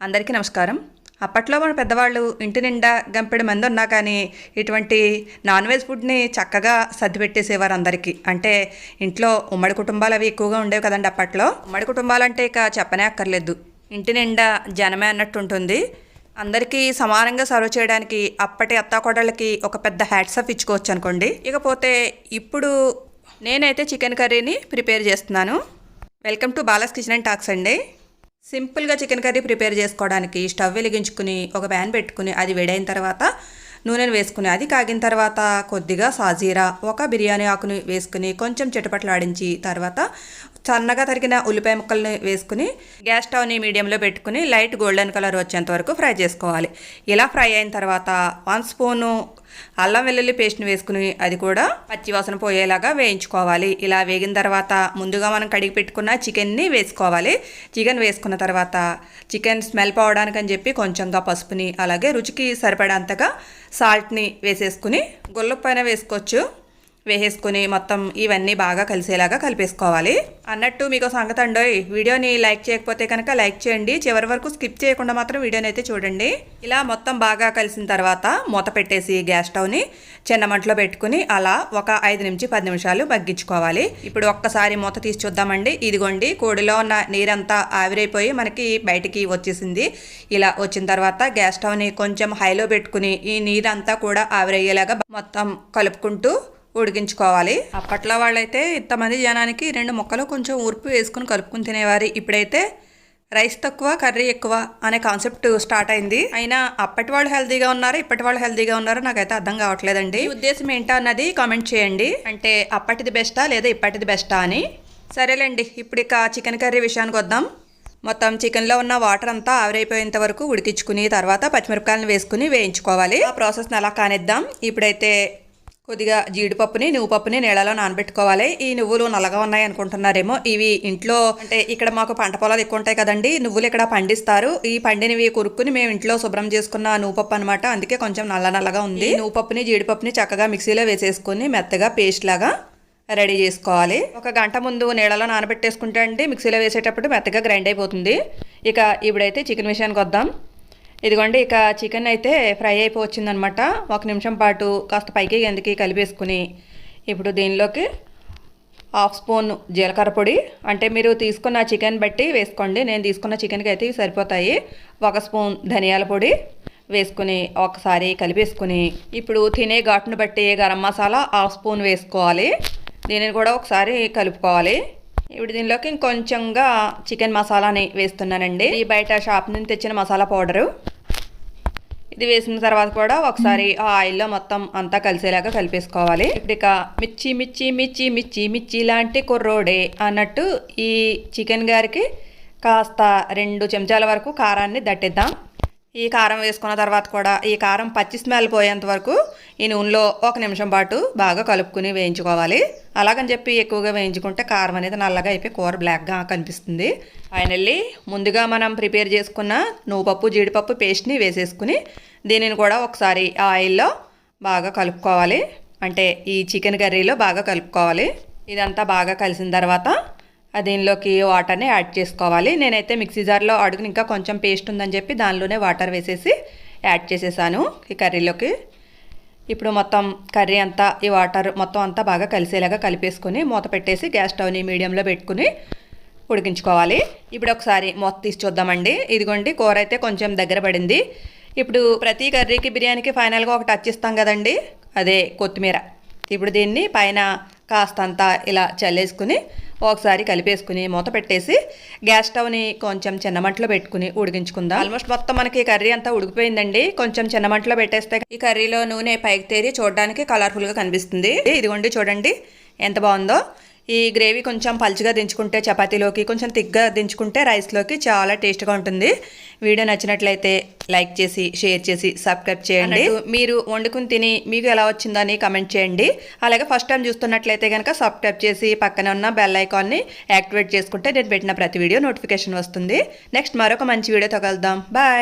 అందరికీ నమస్కారం. అప్పట్లో మన పెద్దవాళ్ళు ఇంటి నిండా గంపెడు మంది ఉన్నా కానీ ఇటువంటి నాన్ వెజ్ ఫుడ్ని చక్కగా సర్దిపెట్టేసేవారు అందరికీ. అంటే ఇంట్లో ఉమ్మడి కుటుంబాలు అవి ఎక్కువగా ఉండేవి కదండి అప్పట్లో. ఉమ్మడి కుటుంబాలు అంటే ఇక చెప్పనే అక్కర్లేదు. ఇంటి నిండా జనమే అన్నట్టు ఉంటుంది. అందరికీ సమానంగా సర్వ్ చేయడానికి అప్పటి అత్తాకోడళ్ళకి ఒక పెద్ద హ్యాట్సప్ ఇచ్చుకోవచ్చు అనుకోండి. ఇకపోతే ఇప్పుడు నేనైతే చికెన్ కర్రీని ప్రిపేర్ చేస్తున్నాను. Welcome to Bala's kitchen and talks అండి. సింపుల్గా చికెన్ కర్రీ ప్రిపేర్ చేసుకోవడానికి స్టవ్ వెలిగించుకుని ఒక ప్యాన్ పెట్టుకుని అది వేడైన తర్వాత నూనెను వేసుకుని అది కాగిన తర్వాత కొద్దిగా సాజీరా ఒక బిర్యానీ ఆకును వేసుకుని కొంచెం చిటపట్లాడించి తర్వాత సన్నగా తరిగిన ఉల్లిపాయ ముక్కల్ని వేసుకుని గ్యాస్ స్టవ్ని మీడియంలో పెట్టుకుని లైట్ గోల్డెన్ కలర్ వచ్చేంత వరకు ఫ్రై చేసుకోవాలి. ఇలా ఫ్రై అయిన తర్వాత వన్ స్పూను అల్లం వెల్లుల్లి పేస్ట్ని వేసుకుని అది కూడా పచ్చివాసన పోయేలాగా వేయించుకోవాలి. ఇలా వేగిన తర్వాత ముందుగా మనం కడిగి పెట్టుకున్న చికెన్ని వేసుకోవాలి. చికెన్ వేసుకున్న తర్వాత చికెన్ స్మెల్ పోవడానికి అని చెప్పి కొంచెంగా పసుపుని అలాగే రుచికి సరిపడంతగా సాల్ట్ని వేసేసుకుని పైన వేసుకోవచ్చు. వేసేసుకుని మొత్తం ఇవన్నీ బాగా కలిసేలాగా కలిపేసుకోవాలి. అన్నట్టు మీకు సంగతి అండోయ్. వీడియోని లైక్ చేయకపోతే కనుక లైక్ చేయండి. చివరి వరకు స్కిప్ చేయకుండా మాత్రం వీడియోని అయితే చూడండి. ఇలా మొత్తం బాగా కలిసిన తర్వాత మూత పెట్టేసి గ్యాస్ స్టవ్ని చిన్న మంటలో పెట్టుకుని అలా ఒక ఐదు నుంచి పది నిమిషాలు బగ్గించుకోవాలి ఇప్పుడు ఒక్కసారి మూత తీసి చూద్దామండి. ఇదిగోండి కోడిలో ఉన్న నీరంతా ఆవిరైపోయి మనకి బయటికి వచ్చేసింది. ఇలా వచ్చిన తర్వాత గ్యాస్ స్టవ్ని కొంచెం హైలో పెట్టుకుని ఈ నీరంతా కూడా ఆవిరయ్యేలాగా మొత్తం కలుపుకుంటూ ఉడికించుకోవాలి. అప్పట్లో వాళ్ళైతే ఇంతమంది జనానికి రెండు ముక్కలు కొంచెం ఉరుపు వేసుకుని కలుపుకుని తినేవారు. ఇప్పుడైతే రైస్ తక్కువ కర్రీ ఎక్కువ అనే కాన్సెప్ట్ స్టార్ట్ అయింది. అయినా అప్పటి వాళ్ళు హెల్తీగా ఉన్నారు ఇప్పటి వాళ్ళు హెల్తీగా ఉన్నారో నాకైతే అర్థం కావట్లేదండి. ఉద్దేశం ఏంటో అన్నది కామెంట్ చేయండి. అంటే అప్పటిది బెస్టా లేదా ఇప్పటిది బెస్టా అని. సరేలేండి ఇప్పుడు ఇక చికెన్ కర్రీ విషయానికి వద్దాం. మొత్తం చికెన్లో ఉన్న వాటర్ అంతా ఆవిరైపోయేంత వరకు ఉడికించుకుని తర్వాత పచ్చిమిరపకాయలను వేసుకుని వేయించుకోవాలి. ఆ ప్రాసెస్ని అలా కానిద్దాం. ఇప్పుడైతే కొద్దిగా జీడిపప్పుని నువ్వు పప్పుని నీళ్ళలో నానబెట్టుకోవాలి. ఈ నువ్వులు నల్లగా ఉన్నాయి అనుకుంటున్నారేమో. ఇవి ఇంట్లో అంటే ఇక్కడ మాకు పంట పొలాలు ఎక్కువ ఉంటాయి కదండి. నువ్వులు ఇక్కడ పండిస్తారు. ఈ పండినవి కొరుక్కుని మేము ఇంట్లో శుభ్రం చేసుకున్న నువ్వు పప్పు అనమాట అందుకే కొంచెం నల్ల నల్లగా ఉంది. నువ్వు పప్పుని జీడిపప్పుని చక్కగా మిక్సీలో వేసేసుకుని మెత్తగా పేస్ట్ లాగా రెడీ చేసుకోవాలి. ఒక గంట ముందు నీళ్ళలో నానబెట్టేసుకుంటే అండి మిక్సీలో వేసేటప్పుడు మెత్తగా గ్రైండ్ అయిపోతుంది. ఇక ఇప్పుడైతే చికెన్ విషయానికి వద్దాం. ఇదిగోండి ఇక చికెన్ అయితే ఫ్రై అయిపోవచ్చిందనమాట. ఒక నిమిషం పాటు కాస్త పైకి ఎందుకు కలిపేసుకుని ఇప్పుడు దీనిలోకి హాఫ్ స్పూన్ జీలకర్ర పొడి. అంటే మీరు తీసుకున్న చికెన్ బట్టి వేసుకోండి. నేను తీసుకున్న చికెన్కి అయితే సరిపోతాయి. ఒక స్పూన్ ధనియాల పొడి వేసుకుని ఒకసారి కలిపేసుకుని ఇప్పుడు తినే ఘాటును బట్టి గరం మసాలా హాఫ్ స్పూన్ వేసుకోవాలి. దీనిని కూడా ఒకసారి కలుపుకోవాలి. ఇప్పుడు దీనిలోకి ఇంకొంచెంగా చికెన్ మసాలాని వేస్తున్నానండి. ఈ బయట షాప్ నుంచి తెచ్చిన మసాలా పౌడరు. ఇది వేసిన తర్వాత కూడా ఒకసారి ఆ ఆయిల్లో మొత్తం అంతా కలిసేలాగా కలిపేసుకోవాలి. ఇప్పుడు ఇక మిర్చి మిర్చి మిర్చి మిర్చి మిర్చి లాంటి కుర్రోడే అన్నట్టు ఈ చికెన్ గారికి కాస్త రెండు చెంచాల వరకు కారాన్ని దట్టిద్దాం. ఈ కారం వేసుకున్న తర్వాత కూడా ఈ కారం పచ్చి స్మెల్ పోయేంత వరకు ఈ నూనెలో ఒక నిమిషం పాటు బాగా కలుపుకుని వేయించుకోవాలి. అలాగని చెప్పి ఎక్కువగా వేయించుకుంటే కారం అనేది నల్లగా అయిపోయి కూర బ్లాక్గా కనిపిస్తుంది. ఫైనల్లీ ముందుగా మనం ప్రిపేర్ చేసుకున్న నువ్వుపప్పు జీడిపప్పు పేస్ట్ని వేసేసుకుని దీనిని కూడా ఒకసారి ఆయిల్లో బాగా కలుపుకోవాలి. అంటే ఈ చికెన్ కర్రీలో బాగా కలుపుకోవాలి. ఇదంతా బాగా కలిసిన తర్వాత దీనిలోకి వాటర్ని యాడ్ చేసుకోవాలి. నేనైతే మిక్సీ జార్లో అడుగుని ఇంకా కొంచెం పేస్ట్ ఉందని చెప్పి దానిలోనే వాటర్ వేసేసి యాడ్ చేసేసాను ఈ కర్రీలోకి. ఇప్పుడు మొత్తం కర్రీ అంతా ఈ వాటర్ మొత్తం అంతా బాగా కలిసేలాగా కలిపేసుకొని మూత పెట్టేసి గ్యాస్ స్టవ్ని మీడియంలో పెట్టుకుని ఉడికించుకోవాలి. ఇప్పుడు ఒకసారి మూత తీసి చూద్దామండి. ఇదిగోండి కూర అయితే కొంచెం దగ్గర పడింది. ఇప్పుడు ప్రతి కర్రీకి బిర్యానీకి ఫైనల్గా ఒక టచ్ ఇస్తాం కదండి? అదే కొత్తిమీర. ఇప్పుడు దీన్ని పైన కాస్తంత ఇలా చల్లేసుకుని ఒకసారి కలిపేసుకుని మూత పెట్టేసి గ్యాస్ స్టవ్ని కొంచెం చిన్న మంటలో పెట్టుకుని ఉడికించుకుందాం. ఆల్మోస్ట్ మొత్తం మనకి కర్రీ అంతా ఉడికిపోయిందండి. కొంచెం చిన్న మంటలో పెట్టేస్తే ఈ కర్రీలో నూనె పైకి తేరి చూడడానికి కలర్ఫుల్గా కనిపిస్తుంది. ఇదిగోండి చూడండి ఎంత బాగుందో. ఈ గ్రేవీ కొంచెం పలుచగా దించుకుంటే చపాతీలోకి కొంచెం తిగ్గా దించుకుంటే రైస్లోకి చాలా టేస్ట్గా ఉంటుంది. వీడియో నచ్చినట్లయితే లైక్ చేసి షేర్ చేసి సబ్స్క్రైబ్ చేయండి. మీరు వండుకుని తిని మీకు ఎలా వచ్చిందని కమెంట్ చేయండి. అలాగే ఫస్ట్ టైం చూస్తున్నట్లయితే కనుక సబ్స్క్రైబ్ చేసి పక్కన ఉన్న బెల్ ఐకాన్ని యాక్టివేట్ చేసుకుంటే నేను పెట్టిన ప్రతి వీడియో నోటిఫికేషన్ వస్తుంది. నెక్స్ట్ మరొక మంచి వీడియోతో కలుద్దాం. బాయ్!